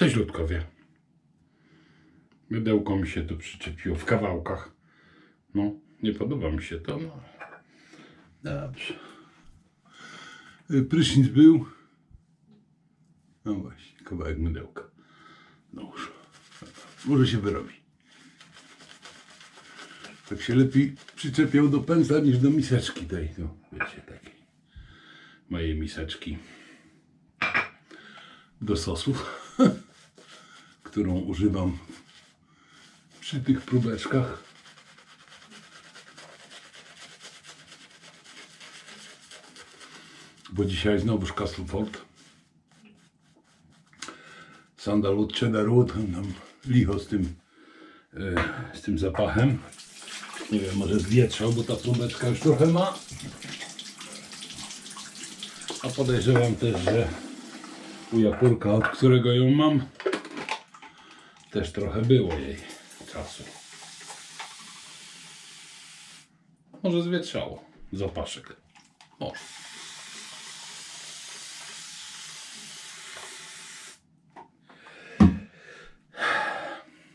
Cześć Ludkowie. Mydełko mi się tu przyczepiło w kawałkach. No, nie podoba mi się to. No. Dobrze. Y, Prysznic był. No właśnie, kawałek mydełka. No już. Może się wyrobi. Tak się lepiej przyczepiał do pędzla niż do miseczki tej. No, wiecie, takiej. Mojej miseczki do sosów, którą używam przy tych próbeczkach. Bo dzisiaj znowuż Castleford. Sandalwood, cheddarwood, tam licho z tym, e, z tym zapachem. Nie wiem, może zwietrzał, bo ta próbeczka już trochę ma. A podejrzewam też, że u Jakurka, od którego ją mam, też trochę było jej czasu. Może zwietrzało zapaszek. Może.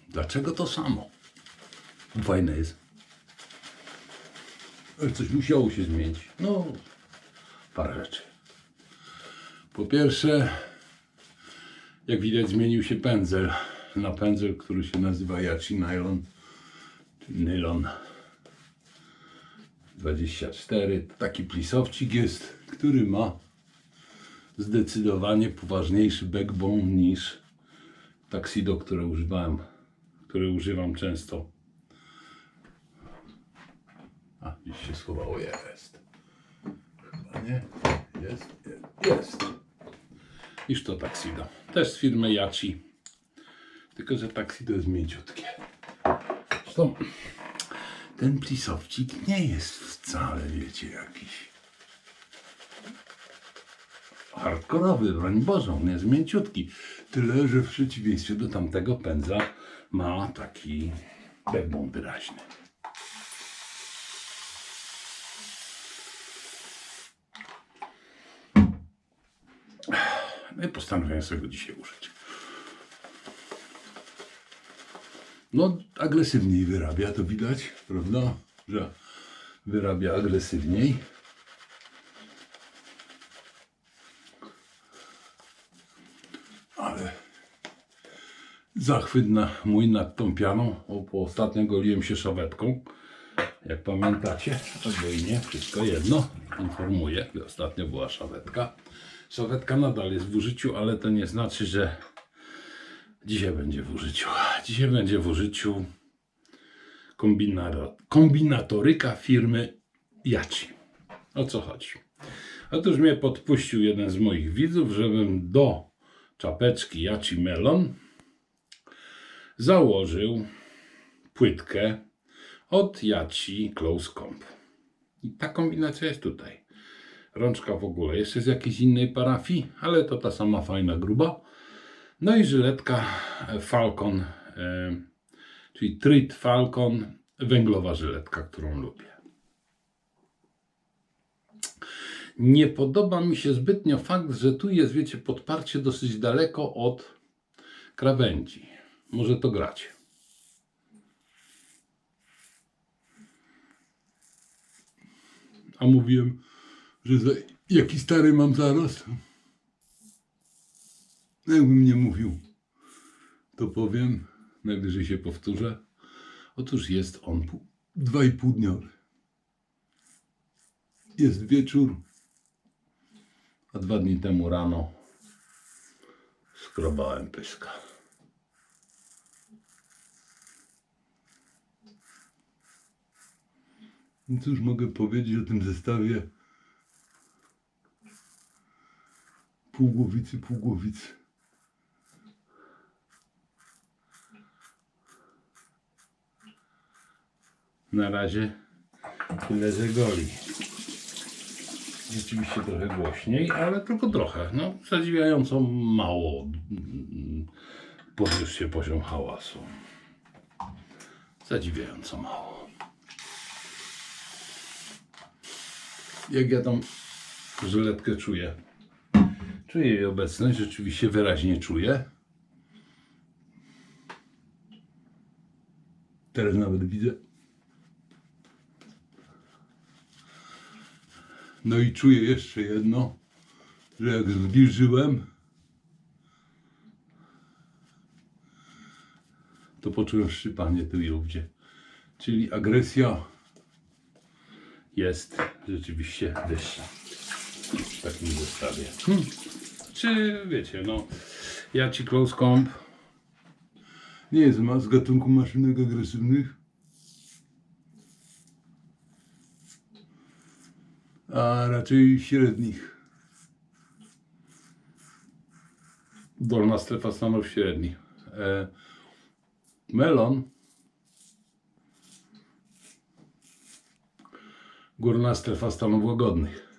Dlaczego to samo? Fajne jest. Coś musiało się zmienić. No, parę rzeczy. Po pierwsze, jak widać, zmienił się pędzel na pędzel, który się nazywa Yachi Nylon, nylon 24. To taki plisowcik jest, który ma zdecydowanie poważniejszy backbone niż Taxido, które używałem, które używam często. A, gdzieś się schowało, jest. Chyba nie, jest, jest niż to Taxido. Też z firmy Yachi. Tylko, że Taxido jest mięciutkie. Zresztą ten plisowcik nie jest wcale, wiecie, jakiś hardkorowy, broń Bożą, on jest mięciutki. Tyle, że w przeciwieństwie do tamtego pędza ma taki backbone wyraźny. No i postanowiłem sobie go dzisiaj użyć. No, agresywniej wyrabia, to widać, prawda? Że wyrabia agresywniej. Ale zachwyt na mój nad tą pianą. O, po ostatnio goliłem się szawetką. Jak pamiętacie, albo i nie, wszystko jedno. Informuję, ostatnio była szawetka. Szawetka nadal jest w użyciu, ale to nie znaczy, że dzisiaj będzie w użyciu. Dzisiaj będzie w użyciu kombinatoryka firmy Yachi. O co chodzi? Otóż mnie podpuścił jeden z moich widzów, żebym do czapeczki Yachi Melon założył płytkę od Yachi Close Comp. I ta kombinacja jest tutaj. Rączka w ogóle jeszcze z jakiejś innej parafii, ale to ta sama fajna gruba. No i żyletka Falcon, czyli Trit Falcon, węglowa żyletka, którą lubię. Nie podoba mi się zbytnio fakt, że tu jest, wiecie, podparcie dosyć daleko od krawędzi. Może to gracie. A mówiłem, że za, jaki stary mam. No Jakbym nie mówił, to powiem, najwyżej się powtórzę. Otóż jest on dwa i pół dniowy. Jest wieczór, a dwa dni temu rano skrobałem pyska. No cóż mogę powiedzieć o tym zestawie półgłowicy, półgłowicy. na razie tyle, że goli. Rzeczywiście trochę głośniej, ale tylko trochę. No, zadziwiająco mało mm, podniósł się poziom hałasu. Zadziwiająco mało. Jak ja tam żyletkę czuję? Czuję jej obecność, rzeczywiście wyraźnie czuję. Teraz nawet widzę No i czuję jeszcze jedno, że jak zbliżyłem, to poczułem szczypanie tu i ówdzie. Czyli agresja jest rzeczywiście wyższa w takim zestawie. Hmm. Czy wiecie, no, ja ci close comp nie jest z gatunku maszynek agresywnych, a raczej średnich. Dolna strefa stanów średnich. E, melon Górna strefa stanów łagodnych.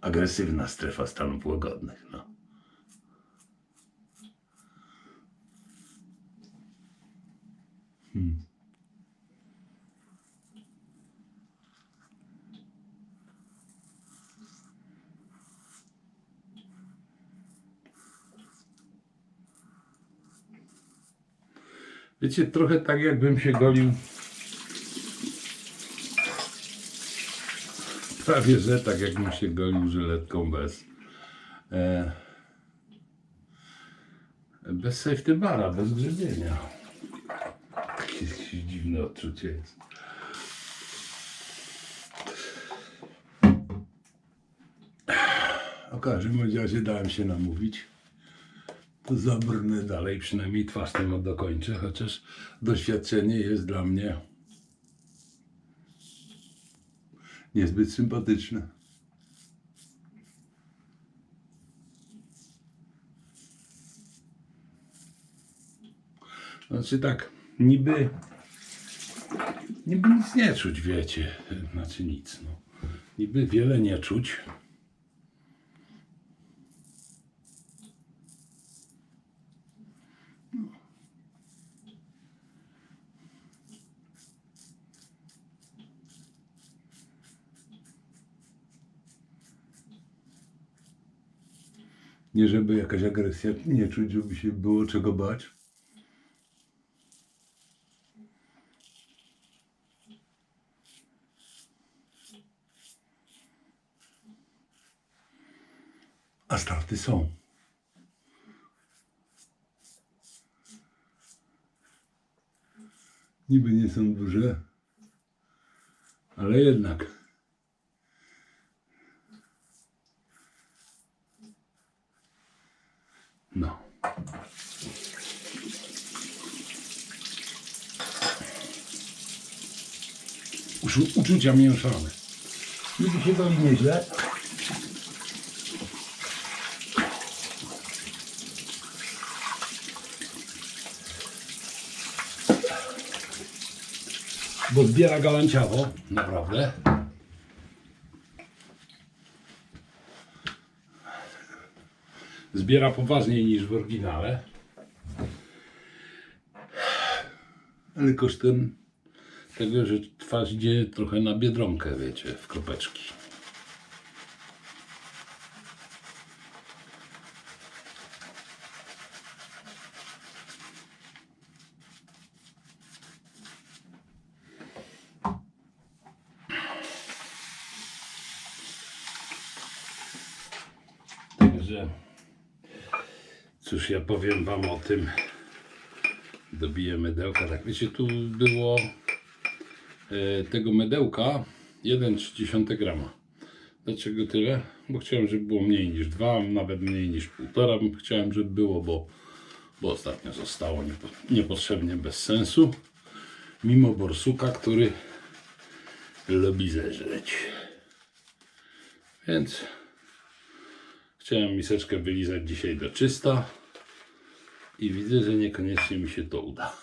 Agresywna strefa stanów łagodnych. No. Hmm. Wiecie, trochę tak jakbym się golił prawie że tak jakbym się golił żyletką bez e, bez safety bara, bez grzebienia. Takie dziwne odczucie jest. W każdym razie dałem się namówić. Zabrnę dalej, przynajmniej twarz temu dokończę, chociaż doświadczenie jest dla mnie niezbyt sympatyczne. Znaczy tak, niby niby nic nie czuć, wiecie, znaczy nic, no. Niby wiele nie czuć. Nie żeby jakaś agresja nie czuć, żeby się było czego bać. A starty są. Niby nie są duże, ale jednak. No. Uczu- Uczucia mieszane. Niby się to nieźle. Bo zbiera galanciawo, naprawdę. Zbiera poważniej niż w oryginale. Ale kosztem tego, że twarz idzie trochę na biedronkę, wiecie, w kropeczki. Także cóż ja powiem wam o tym. Dobiję mydełka. Tak wiecie, tu było tego mydełka 1,3 grama. Dlaczego tyle? Bo chciałem, żeby było mniej niż 2, nawet mniej niż 1,5. Chciałem, żeby było, bo, bo ostatnio zostało niepo, niepotrzebnie bez sensu. Mimo borsuka, który lubi zeżreć. Więc Chciałem miseczkę wylizać dzisiaj do czysta i widzę, że niekoniecznie mi się to uda.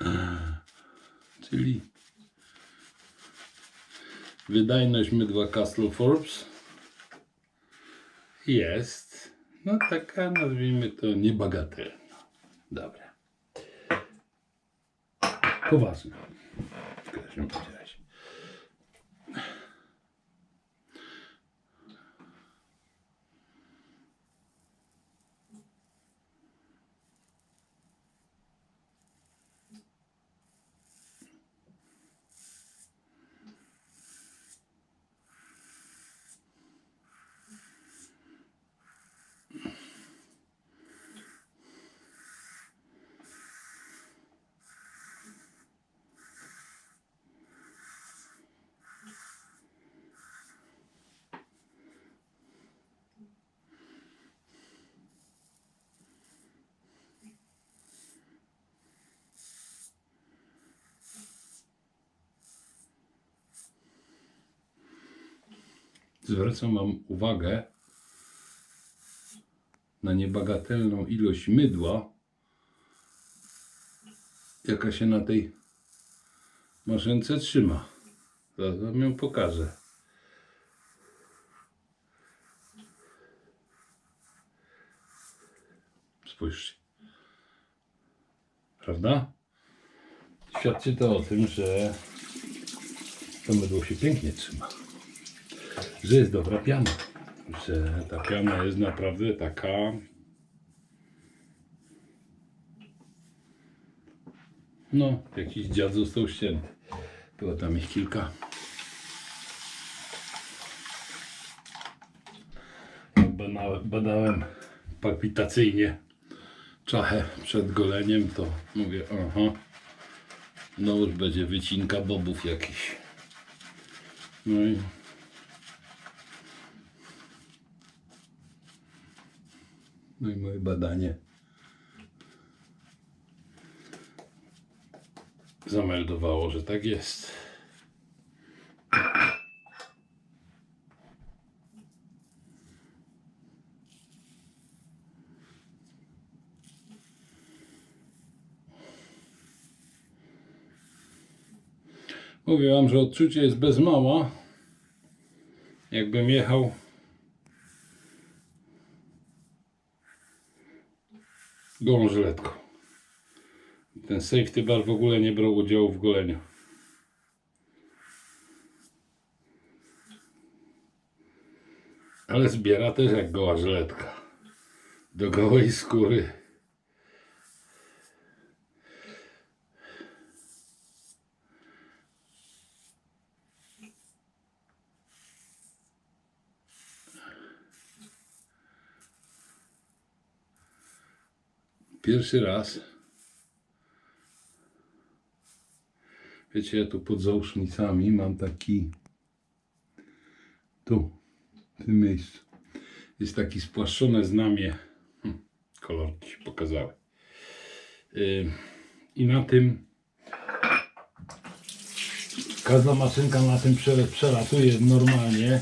Czyli wydajność mydła Castle Forbes jest no taka nazwijmy to niebagatelna. Dobra. Poważna. W każdym razie. Zwracam Wam uwagę na niebagatelną ilość mydła, jaka się na tej maszynce trzyma. Zaraz Wam ją pokażę. Spójrzcie. Prawda? Świadczy to o tym, że to mydło się pięknie trzyma. Że jest dobra piana. Że ta piana jest naprawdę taka. No, jakiś dziad został ścięty. Było tam ich kilka. Bana- Badałem palpitacyjnie czachę przed goleniem, to mówię, aha, no już będzie wycinka bobów jakiś. No i no i moje badanie zameldowało, że tak jest. Mówię że odczucie jest bez mała. Jakbym jechał gołą żyletką. Ten safety bar w ogóle nie brał udziału w goleniu. Ale zbiera też jak goła żyletka. Do gołej skóry. Pierwszy raz. Wiecie, ja tu pod zausznicami mam taki. Tu, w tym miejscu. Jest taki spłaszczone znamie. Hm, kolorki się pokazały. Yy, I na tym. Każda maszynka na tym prze- przelatuje normalnie.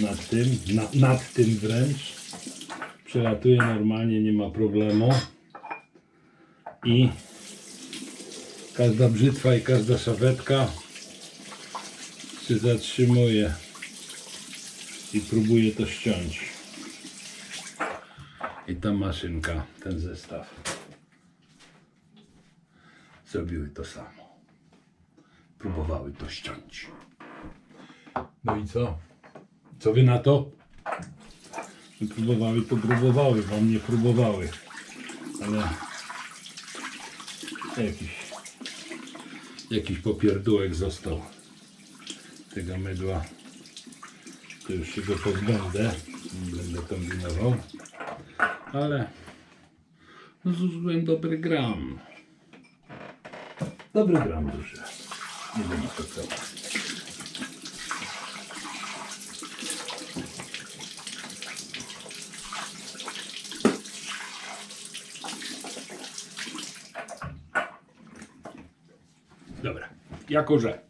Nad tym, na, nad tym wręcz przelatuje normalnie, nie ma problemu. I każda brzytwa i każda szawetka się zatrzymuje i próbuje to ściąć. I ta maszynka, ten zestaw zrobiły to samo. Próbowały to ściąć. No i co? Co wy na to? Próbowały, to próbowały, wam nie próbowały. Ale jakiś, jakiś popierdółek został tego mydła. To już się go pozbędę. Będę kombinował. Ale no zużyłem dobry gram. Dobry gram duży. Nie wiem co to. Dobra, jako że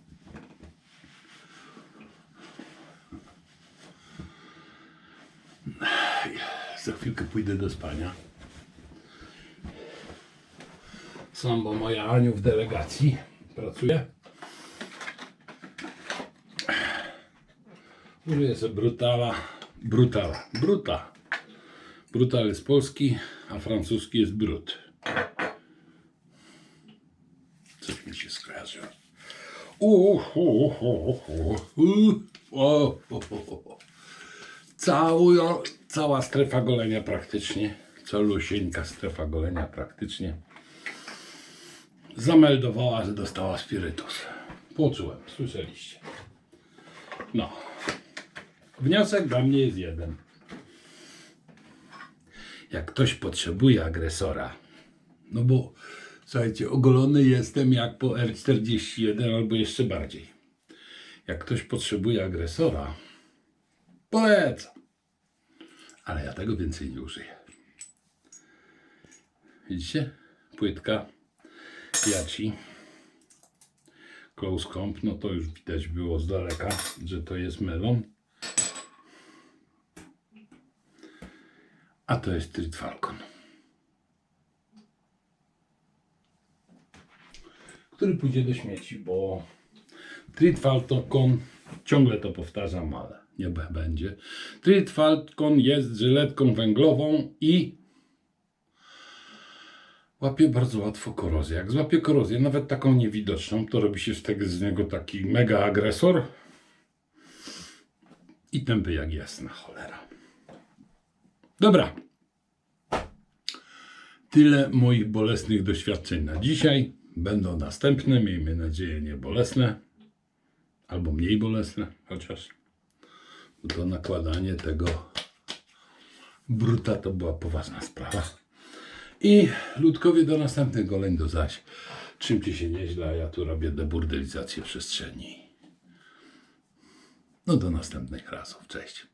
za chwilkę pójdę do spania. Sam, bo moja Aniu w delegacji pracuje. Użyję sobie brutala. Brutala. Bruta. Brutal jest polski, a francuski jest brut. Coś mi się skojarzyło. O. Cała, strefa golenia praktycznie, calusieńka strefa golenia praktycznie zameldowała, że dostała spirytus. Poczułem, słyszeliście. No. Wniosek dla mnie jest jeden. Jak ktoś potrzebuje agresora, no bo słuchajcie, ogolony jestem jak po R41 albo jeszcze bardziej. Jak ktoś potrzebuje agresora, polecam. Ale ja tego więcej nie użyję. Widzicie? Płytka Jaci Close Comp, no to już widać było z daleka, że to jest melon. A to jest Street Falcon. Który pójdzie do śmieci, bo Street Falcon, ciągle to powtarzam, ale nie będzie. Street Falcon jest żyletką węglową i łapie bardzo łatwo korozję. Jak złapie korozję, nawet taką niewidoczną, to robi się z niego taki mega agresor i tępy jak jasna cholera. Dobra. Tyle moich bolesnych doświadczeń na dzisiaj. Będą następne, miejmy nadzieję, nie bolesne. Albo mniej bolesne, chociaż to nakładanie tego bruta to była poważna sprawa. I ludkowie do następnych goleń do zaś. Trzymcie się nieźle, a ja tu robię deburdelizację przestrzeni. No do następnych razów. Cześć.